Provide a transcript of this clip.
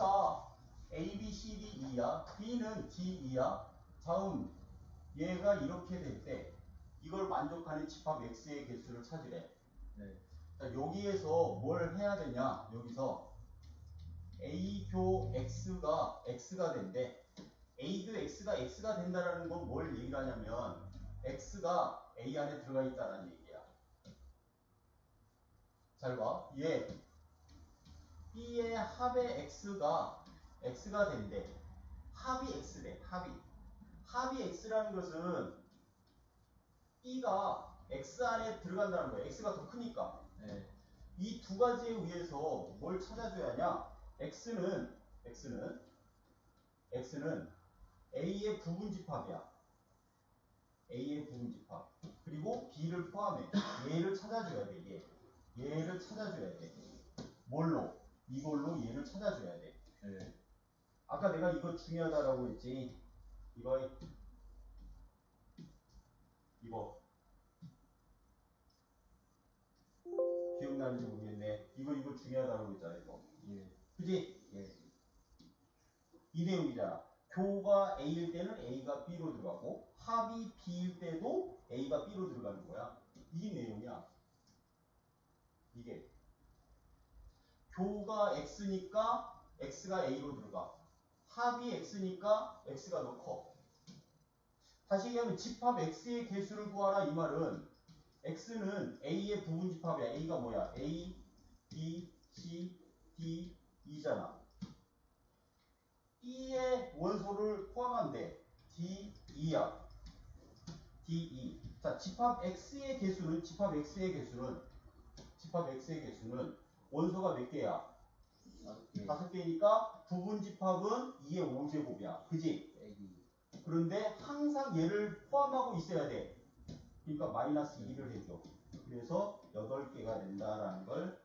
A가 A, B, C, D, E야. B는 D, E야. 다음 얘가 이렇게 될 때 이걸 만족하는 집합 X의 개수를 찾으래. 네. 자, 여기에서 뭘 해야 되냐? 여기서 A교 X가 X가 된대. A교 X가 X가 된다라는 건 뭘 얘기를 하냐면 X가 A 안에 들어가 있다라는 얘기야. 잘 봐. 얘 B의 합의 X가 X가 된대. 합이 X래. 합이. 합이 X라는 것은 B가 X 안에 들어간다는 거야. X가 더 크니까. 네. 이두 가지에 의해서 뭘 찾아줘야 하냐? x는 x는 x는 a의 부분집합이야. a의 부분집합. 그리고 b를 포함해. 얘를 찾아줘야 돼. 얘. 얘를 찾아줘야 돼. 뭘로? 이걸로 얘를 찾아줘야 돼. 네. 아까 내가 이거 중요하다라고 했지. 이거 이거 기억나는지 모르겠네. 이거 이거 중요하다고 했잖아 이거. 예. 그지? 예. 이 내용이잖아. 교가 A일 때는 A가 B로 들어가고 합이 B일 때도 A가 B로 들어가는 거야. 이 내용이야. 이게 교가 X니까 X가 A로 들어가. 합이 X니까 X가 더 커. 다시 얘기하면 집합 X의 개수를 구하라 이 말은 X는 A의 부분 집합이야. A가 뭐야? A, B, C, D, E잖아. B의 원소를 포함한대. D, E야. D, E. 자, 집합 X의 개수는, 집합 X의 개수는, 집합 X의 개수는 원소가 몇 개야? 다섯 개. 다섯 개니까 부분 집합은 2의 5제곱이야. 그지? A. 그런데 항상 얘를 포함하고 있어야 돼. 그러니까 마이너스 2를 해줘. 그래서 8개가 된다라는 걸